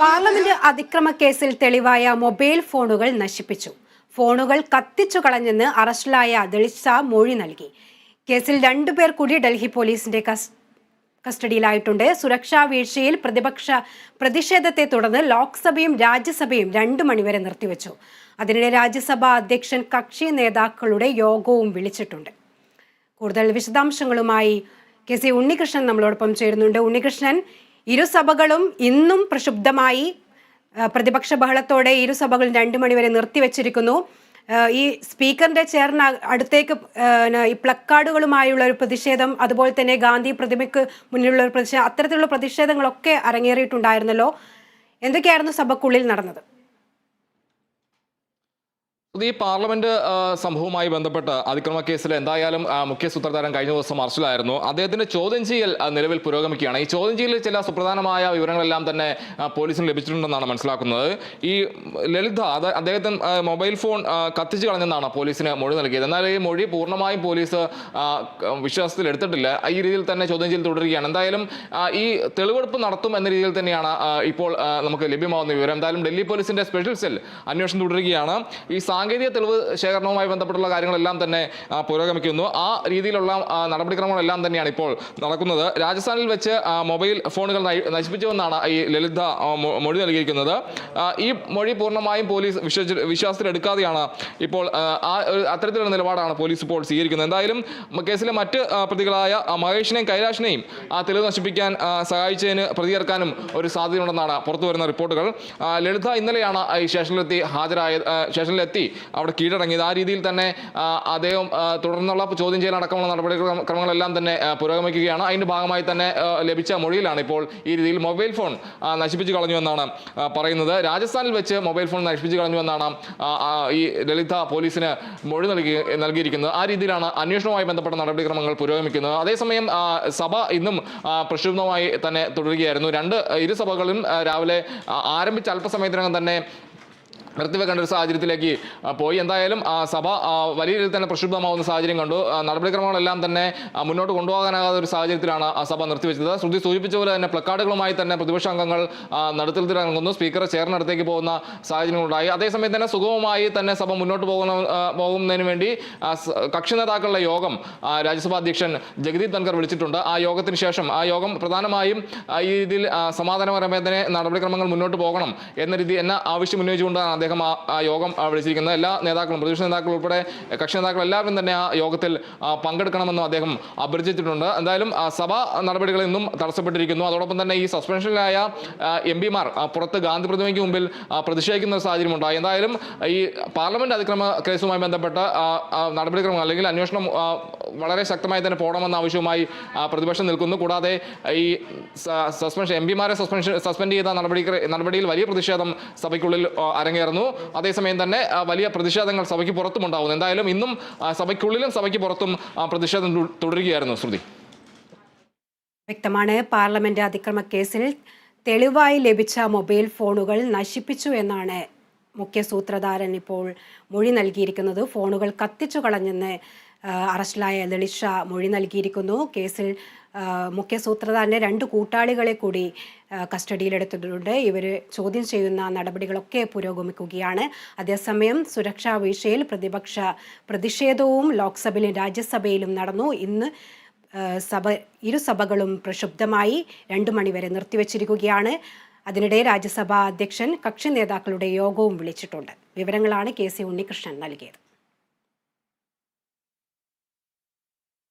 Parliament അതിക്രമ കേസിൽ തെളിവായ mobile ഫോണുകൾ നശിപ്പിച്ചു. ഫോണുകൾ കത്തിച്ചു കളഞ്ഞെന്ന് അറസ്റ്റിലായ ദളിത് ഷാ മൊഴി നൽകി. കേസിൽ രണ്ടുപേർ കൂടി ഡൽഹി പോലീസിന്റെ കസ് കസ്റ്റഡിയിലായിട്ടുണ്ട്. സുരക്ഷാ വീഴ്ചയിൽ പ്രതിപക്ഷ പ്രതിഷേധത്തെ തുടർന്ന് ലോക്സഭയും രാജ്യസഭയും രണ്ടു മണിവരെ നിർത്തിവെച്ചു. അതിനിടെ രാജ്യസഭാ അധ്യക്ഷൻ കക്ഷി നേതാക്കളുടെ യോഗവും വിളിച്ചിട്ടുണ്ട്. കൂടുതൽ വിശദാംശങ്ങളുമായി കെ സി ഉണ്ണികൃഷ്ണൻ നമ്മളോടൊപ്പം ചേരുന്നുണ്ട്. ഉണ്ണികൃഷ്ണൻ ഇരു സഭകളും ഇന്നും പ്രക്ഷുബ്ധമായി പ്രതിപക്ഷ ബഹളത്തോടെ ഇരുസഭകളും രണ്ടു മണിവരെ നിർത്തിവെച്ചിരിക്കുന്നു. ഈ സ്പീക്കറിന്റെ ചേർന്ന അടുത്തേക്ക് ഈ പ്ലക്കാർഡുകളുമായുള്ള ഒരു പ്രതിഷേധം അതുപോലെ തന്നെ ഗാന്ധി പ്രതിമയ്ക്ക് മുന്നിലുള്ള ഒരു പ്രതിഷേധം അത്തരത്തിലുള്ള പ്രതിഷേധങ്ങളൊക്കെ അരങ്ങേറിയിട്ടുണ്ടായിരുന്നല്ലോ. എന്തൊക്കെയായിരുന്നു സഭക്കുള്ളിൽ നടന്നത്? ഈ പാർലമെന്റ് സംഭവവുമായി ബന്ധപ്പെട്ട് അതിക്രമ കേസിൽ എന്തായാലും മുഖ്യ സൂത്രധാരൻ കഴിഞ്ഞ ദിവസം അറസ്റ്റിലായിരുന്നു. അദ്ദേഹത്തിന്റെ ചോദ്യം ചെയ്യൽ നിലവിൽ പുരോഗമിക്കുകയാണ്. ഈ ചോദ്യം ചെയ്യലിൽ ചില സുപ്രധാനമായ വിവരങ്ങളെല്ലാം തന്നെ പോലീസിന് ലഭിച്ചിട്ടുണ്ടെന്നാണ് മനസ്സിലാക്കുന്നത്. ഈ ലളിത അദ്ദേഹത്തിന് മൊബൈൽ ഫോൺ കത്തിച്ചു കളഞ്ഞെന്നാണ് പോലീസിന് മൊഴി നൽകിയത്. എന്നാൽ ഈ മൊഴി പൂർണമായും പോലീസ് വിശ്വാസത്തിൽ എടുത്തിട്ടില്ല. ഈ രീതിയിൽ തന്നെ ചോദ്യം ചെയ്യൽ തുടരുകയാണ്. എന്തായാലും ഈ തെളിവെടുപ്പ് നടത്തും എന്ന രീതിയിൽ തന്നെയാണ് ഇപ്പോൾ നമുക്ക് ലഭ്യമാകുന്ന വിവരം. എന്തായാലും ഡൽഹി പോലീസിന്റെ സ്പെഷ്യൽ സെൽ അന്വേഷണം തുടരുകയാണ്. ഈ സാങ്കേതിക തെളിവ് ശേഖരണവുമായി ബന്ധപ്പെട്ടുള്ള കാര്യങ്ങളെല്ലാം തന്നെ പുരോഗമിക്കുന്നു. ആ രീതിയിലുള്ള നടപടിക്രമങ്ങളെല്ലാം തന്നെയാണ് ഇപ്പോൾ നടക്കുന്നത്. രാജസ്ഥാനിൽ വെച്ച് മൊബൈൽ ഫോണുകൾ നശിപ്പിച്ചുവെന്നാണ് ഈ ലളിത മൊഴി നൽകിയിരിക്കുന്നത്. ഈ മൊഴി പൂർണമായും പോലീസ് വിശ്വസി വിശ്വാസത്തിലെടുക്കാതെയാണ് ഇപ്പോൾ ആ, അത്തരത്തിലുള്ള നിലപാടാണ് പോലീസ് ഇപ്പോൾ സ്വീകരിക്കുന്നത്. എന്തായാലും കേസിലെ മറ്റ് പ്രതികളായ മഹേഷിനെയും കൈലാഷിനെയും ആ തെളിവ് നശിപ്പിക്കാൻ സഹായിച്ചതിന് പ്രതിയേർക്കാനും ഒരു സാധ്യതയുണ്ടെന്നാണ് പുറത്തു വരുന്ന റിപ്പോർട്ടുകൾ ലളിത ഇന്നലെയാണ് ഈ സ്റ്റേഷനിലെത്തി ഹാജരായ സ്റ്റേഷനിലെത്തി. അവിടെ കീഴടങ്ങിയത്. ആ രീതിയിൽ തന്നെ അദ്ദേഹം തുടർന്നുള്ള ചോദ്യം ചെയ്യലടക്കമുള്ള നടപടി ക്രമ- ക്രമങ്ങളെല്ലാം തന്നെ പുരോഗമിക്കുകയാണ്. അതിന്റെ ഭാഗമായി തന്നെ ലഭിച്ച മൊഴിയിലാണ് ഇപ്പോൾ ഈ രീതിയിൽ മൊബൈൽ ഫോൺ നശിപ്പിച്ചു കളഞ്ഞു എന്നാണ് പറയുന്നത്. രാജസ്ഥാനിൽ വെച്ച് മൊബൈൽ ഫോൺ നശിപ്പിച്ചു കളഞ്ഞു എന്നാണ് ഈ ലളിത പോലീസിന് മൊഴി നൽകി നൽകിയിരിക്കുന്നത്. ആ രീതിയിലാണ് അന്വേഷണവുമായി ബന്ധപ്പെട്ട നടപടിക്രമങ്ങൾ പുരോഗമിക്കുന്നത്. അതേസമയം സഭ ഇന്നും പ്രക്ഷുബ്ധമായി തന്നെ തുടരുകയായിരുന്നു. രണ്ട് ഇരു സഭകളും രാവിലെ ആരംഭിച്ച അല്പസമയത്തിനകം തന്നെ നിർത്തിവെക്കേണ്ട ഒരു സാഹചര്യത്തിലേക്ക് പോയി. എന്തായാലും സഭ വലിയ രീതിയിൽ തന്നെ പ്രക്ഷുബ്ധമാവുന്ന സാഹചര്യം കണ്ടു. നടപടിക്രമങ്ങളെല്ലാം തന്നെ മുന്നോട്ട് കൊണ്ടുപോകാനാകാത്ത ഒരു സാഹചര്യത്തിലാണ് സഭ നിർത്തിവെച്ചത്. ശ്രുതി സൂചിപ്പിച്ച പോലെ തന്നെ പ്ലക്കാർഡുകളുമായി തന്നെ പ്രതിപക്ഷ അംഗങ്ങൾ ആ, നടുത്തരത്തിലിറങ്ങുന്നു സ്പീക്കർ ചെയറിനടുത്തേക്ക് പോകുന്ന സാഹചര്യങ്ങളുണ്ടായി. അതേസമയം തന്നെ സുഗമമായി തന്നെ സഭ മുന്നോട്ട് പോകുന്ന പോകുന്നതിന് വേണ്ടി കക്ഷി നേതാക്കളുടെ യോഗം രാജ്യസഭാ അധ്യക്ഷൻ ജഗദീപ് ധൻകർ വിളിച്ചിട്ടുണ്ട്. ആ യോഗത്തിന് ശേഷം ആ യോഗം പ്രധാനമായും ഈ രീതിയിൽ സമാധാനപരമായി തന്നെ നടപടിക്രമങ്ങൾ മുന്നോട്ട് പോകണം എന്ന രീതി എന്ന ആവശ്യം ഉന്നയിച്ചുകൊണ്ടാണ് അദ്ദേഹം ആ യോഗം വിളിച്ചിരിക്കുന്നത് എല്ലാ നേതാക്കളും പ്രതിപക്ഷ നേതാക്കൾ ഉൾപ്പെടെ കക്ഷി നേതാക്കൾ എല്ലാവരും തന്നെ ആ യോഗത്തിൽ പങ്കെടുക്കണമെന്നും അദ്ദേഹം അഭ്യർത്ഥിച്ചിട്ടുണ്ട്. എന്തായാലും സഭാ നടപടികൾ ഇന്നും തടസ്സപ്പെട്ടിരിക്കുന്നു. അതോടൊപ്പം തന്നെ ഈ സസ്പെൻഷനിലായ എം പിമാർ പുറത്ത് ഗാന്ധി പ്രതിമയ്ക്ക് മുമ്പിൽ പ്രതിഷേധിക്കുന്ന ഒരു സാഹചര്യം ഉണ്ടായി. എന്തായാലും ഈ പാർലമെന്റ് അതിക്രമ കേസുമായി ബന്ധപ്പെട്ട നടപടിക്രമങ്ങൾ അല്ലെങ്കിൽ അന്വേഷണം വളരെ ശക്തമായി തന്നെ പോകണമെന്ന ആവശ്യവുമായി പ്രതിപക്ഷം നിൽക്കുന്നു. കൂടാതെ ഈ സസ്പെൻഷൻ എം പിമാരെ സസ്പെൻഷൻ സസ്പെൻഡ് ചെയ്ത നടപടി നടപടിയിൽ വലിയ പ്രതിഷേധം സഭയ്ക്കുള്ളിൽ അരങ്ങേറുന്നു. അതേസമയം തന്നെ വലിയ പ്രതിഷേധങ്ങൾ സഭയ്ക്ക് പുറത്തും ഉണ്ടാകുന്നു എന്തായാലും ഇന്നും സഭയ്ക്കുള്ളിലും സഭയ്ക്ക് പുറത്തും പ്രതിഷേധം തുടരുകയായിരുന്നു ശ്രുതി. വ്യക്തമാണ്. പാർലമെന്റ് അതിക്രമ കേസിൽ തെളിവായി ലഭിച്ച മൊബൈൽ ഫോണുകൾ നശിപ്പിച്ചു എന്നാണ് മുഖ്യ സൂത്രധാരൻ ഇപ്പോൾ മൊഴി നൽകിയിരിക്കുന്നത്. ഫോണുകൾ കത്തിച്ചു കളഞ്ഞെന്ന് അറസ്റ്റിലായ ലളിത് ഷാ മൊഴി നൽകിയിരിക്കുന്നു. കേസിൽ മുഖ്യ സൂത്രധാരന്റെ രണ്ട് കൂട്ടാളികളെ കൂടി കസ്റ്റഡിയിലെടുത്തിട്ടുണ്ട്. ഇവർ ചോദ്യം ചെയ്യുന്ന നടപടികളൊക്കെ പുരോഗമിക്കുകയാണ്. അതേസമയം സുരക്ഷാ വീഴ്ചയിൽ പ്രതിപക്ഷ പ്രതിഷേധവും ലോക്സഭയിലും രാജ്യസഭയിലും നടന്നു. ഇന്ന് സഭ ഇരുസഭകളും പ്രക്ഷുബ്ധമായി രണ്ടു മണിവരെ നിർത്തിവച്ചിരിക്കുകയാണ്. അതിനിടെ രാജ്യസഭാ അധ്യക്ഷൻ കക്ഷി നേതാക്കളുടെ യോഗവും വിളിച്ചിട്ടുണ്ട്. വിവരങ്ങളാണ് കെ സി ഉണ്ണികൃഷ്ണൻ നൽകിയത്.